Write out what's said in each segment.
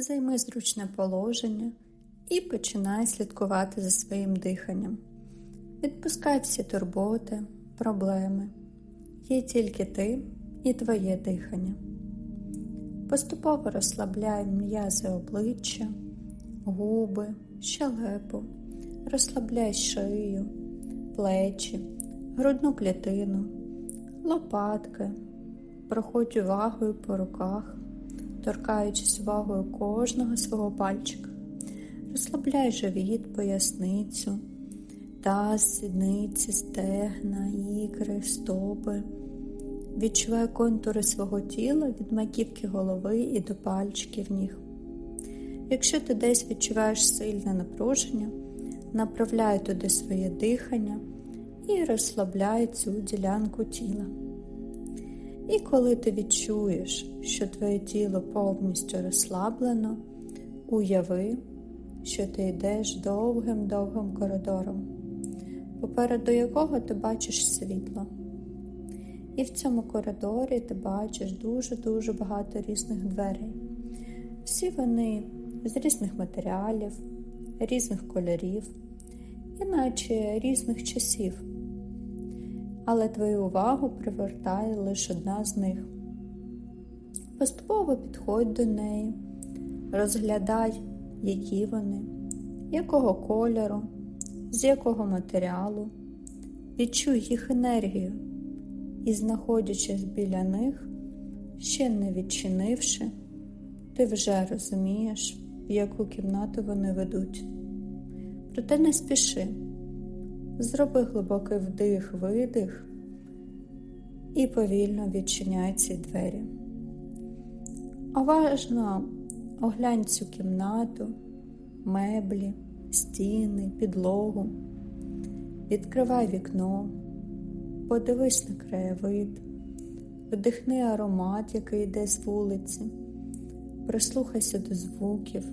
Займи зручне положення і починай слідкувати за своїм диханням. Відпускай всі турботи, проблеми. Є тільки ти і твоє дихання. Поступово розслабляй м'язи обличчя, губи, щелепу, розслабляй шию, плечі, грудну клітину, лопатки, проходь увагою по руках, торкаючись увагою кожного свого пальчика. Розслабляй живіт, поясницю, таз, сідниці, стегна, ікри, стопи. Відчувай контури свого тіла від маківки голови і до пальчиків ніг. Якщо ти десь відчуваєш сильне напруження, направляй туди своє дихання і розслабляй цю ділянку тіла. І коли ти відчуєш, що твоє тіло повністю розслаблено, уяви, що ти йдеш довгим-довгим коридором, попереду якого ти бачиш світло. І в цьому коридорі ти бачиш дуже-дуже багато різних дверей. Всі вони з різних матеріалів, різних кольорів, іначе різних часів. Але твою увагу привертає лише одна з них. Поступово підходь до неї, розглядай, які вони, якого кольору, з якого матеріалу, відчуй їх енергію і, знаходячись біля них, ще не відчинивши, ти вже розумієш, в яку кімнату вони ведуть. Проте не спіши, зроби глибокий вдих, видих і повільно відчиняй ці двері. Уважно оглянь цю кімнату, меблі, стіни, підлогу, відкривай вікно. Подивись на краєвид, вдихни аромат, який йде з вулиці, прислухайся до звуків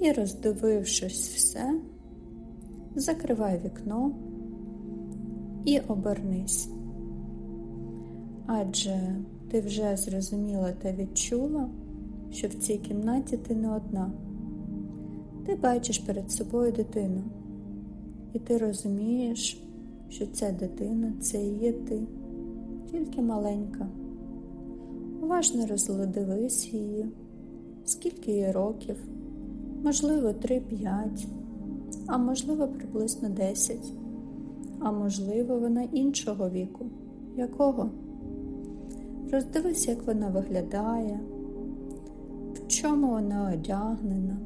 і, роздивившись все, закривай вікно і обернись. Адже ти вже зрозуміла та відчула, що в цій кімнаті ти не одна. Ти бачиш перед собою дитину, і ти розумієш, що ця дитина це і є ти, тільки маленька. Уважно розглядивись її, скільки їй років, можливо, 3-5, а можливо, приблизно 10, а можливо, вона іншого віку. Якого? Роздивись, як вона виглядає, в чому вона одягнена,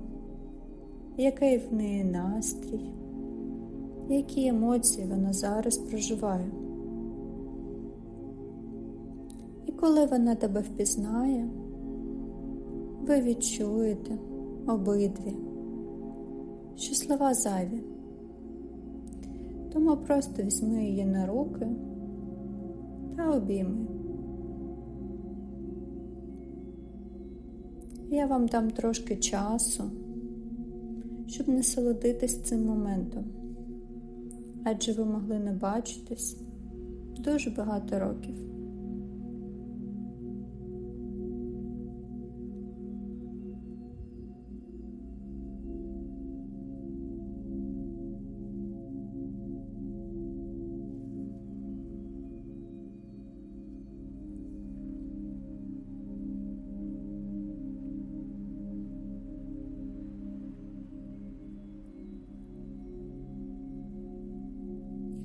який в неї настрій які емоції вона зараз проживає. І коли вона тебе впізнає, ви відчуєте обидві, що слова зайві. Тому просто візьми її на руки та обійми. Я вам дам трошки часу, щоб насолодитись цим моментом адже ви могли не бачитись дуже багато років.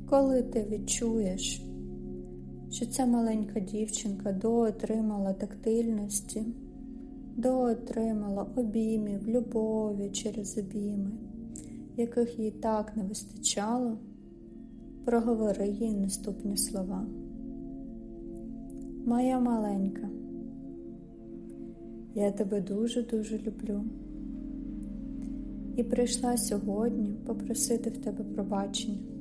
Коли ти відчуєш, що ця маленька дівчинка доотримала тактильності, доотримала обіймів, любові через обійми, яких їй так не вистачало, проговори їй наступні слова. Моя маленька, я тебе дуже-дуже люблю. І прийшла сьогодні попросити в тебе пробачення.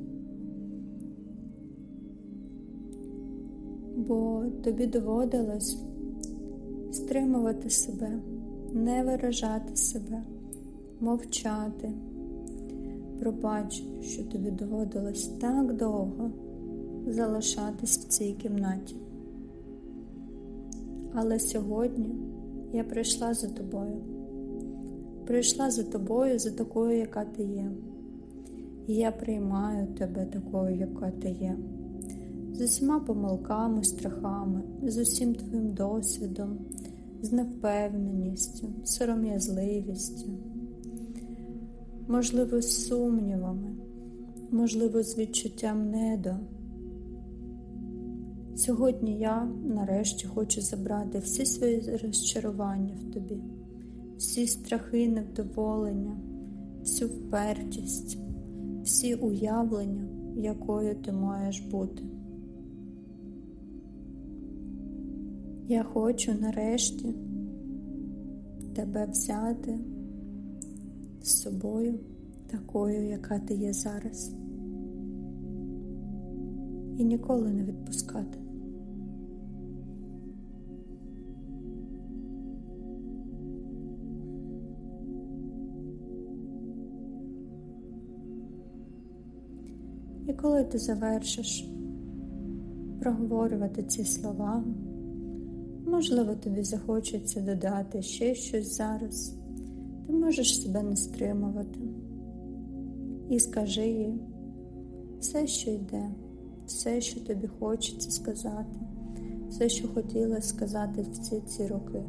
Бо тобі доводилось стримувати себе, не виражати себе, мовчати. Пробач, що тобі доводилось так довго залишатись в цій кімнаті. Але сьогодні Я прийшла за тобою. Прийшла за тобою, за такою, яка ти є. І я приймаю тебе такою, яка ти є, з усіма помилками, страхами, з усім твоїм досвідом, з невпевненістю, сором'язливістю, можливо, з сумнівами, можливо, з відчуттям недо. Сьогодні я нарешті хочу забрати всі свої розчарування в тобі, всі страхи невдоволення, всю впертість, всі уявлення, якою ти маєш бути. Я хочу нарешті тебе взяти з собою такою, яка ти є зараз, і ніколи не відпускати. І коли ти завершиш проговорювати ці слова, можливо, тобі захочеться додати ще щось зараз, ти можеш себе не стримувати і скажи їй все, що йде, все, що тобі хочеться сказати, все, що хотіла сказати в ці ці роки,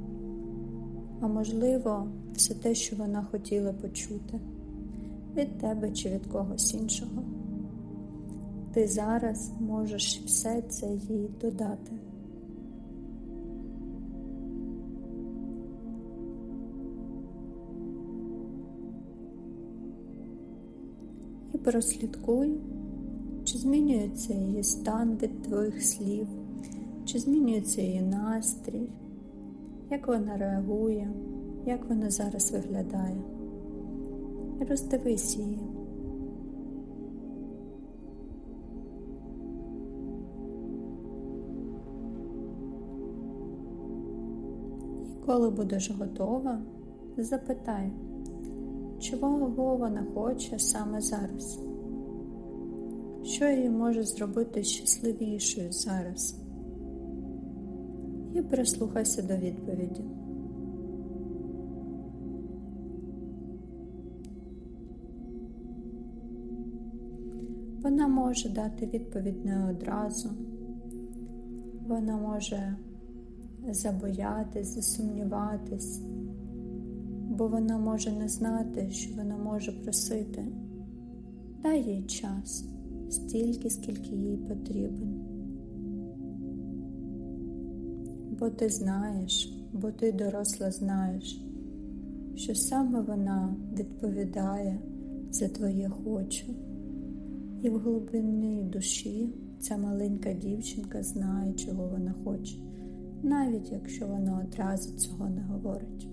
а можливо, все те, що вона хотіла почути від тебе чи від когось іншого. Ти зараз можеш все це їй додати. Прослідкуй, чи змінюється її стан від твоїх слів, чи змінюється її настрій, як вона реагує, як вона зараз виглядає. Роздивись її. Коли будеш готова, запитай, чого вона хоче саме зараз, що її може зробити щасливішою зараз, і прислухайся до відповіді. Вона може дати відповідь не одразу, вона може забоятись, засумніватись, бо вона може не знати, що вона може просити. Дай їй час стільки, скільки їй потрібен. Бо ти знаєш, бо ти доросла знаєш, що саме вона відповідає за твоє хочу, і в глибині душі ця маленька дівчинка знає, чого вона хоче навіть якщо вона одразу цього не говорить.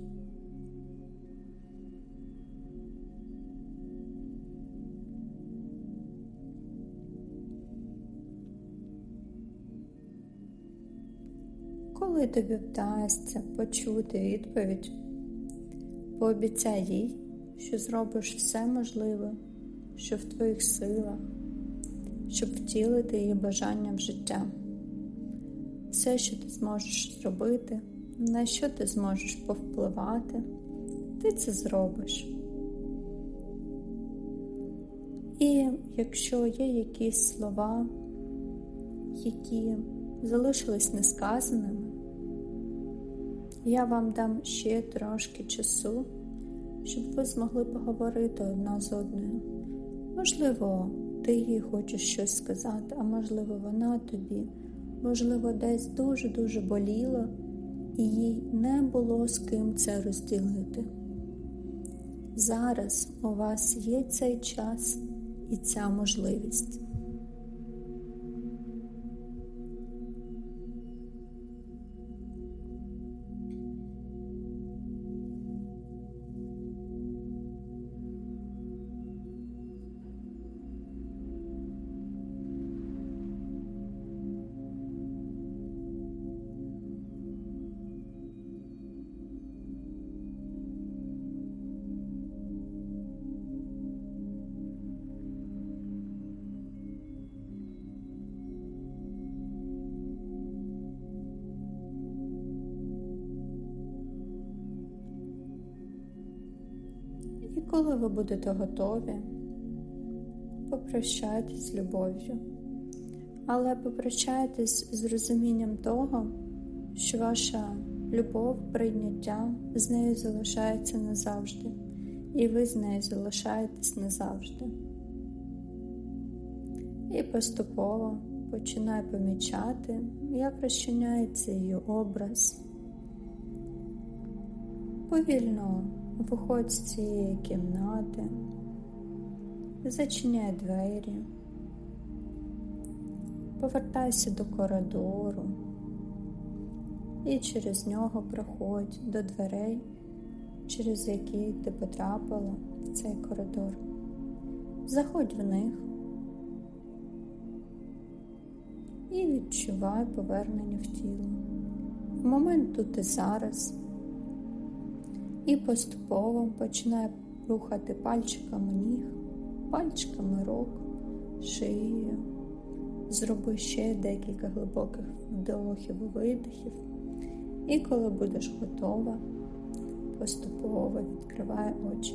Коли тобі вдасться почути відповідь, пообіцяй їй, що зробиш все можливе, що в твоїх силах, щоб втілити її бажання в життя все, що ти зможеш зробити, на що ти зможеш повпливати, ти це зробиш. І якщо є якісь слова, які залишились несказаними, я вам дам ще трошки часу, щоб ви змогли поговорити одна з одною. Можливо, ти їй хочеш щось сказати, а можливо, вона тобі можливо, десь дуже-дуже боліло, і їй не було з ким це розділити. Зараз у вас є цей час і ця можливість. Коли ви будете готові, попрощайтесь з любов'ю, але попрощайтесь з розумінням того, що ваша любов, прийняття з нею залишається назавжди, і ви з нею залишаєтесь назавжди. І поступово починай помічати, як розчиняється її образ. Повільно виходь з цієї кімнати, зачиняй двері, повертайся до коридору і через нього проходь до дверей, через які ти потрапила в цей коридор. Заходь в них і відчувай повернення в тіло. В момент тут і зараз. І поступово починає рухати пальчиками ніг, пальчиками рук, шиєю. Зроби ще декілька глибоких вдохів і видихів. І коли будеш готова, поступово відкривай очі.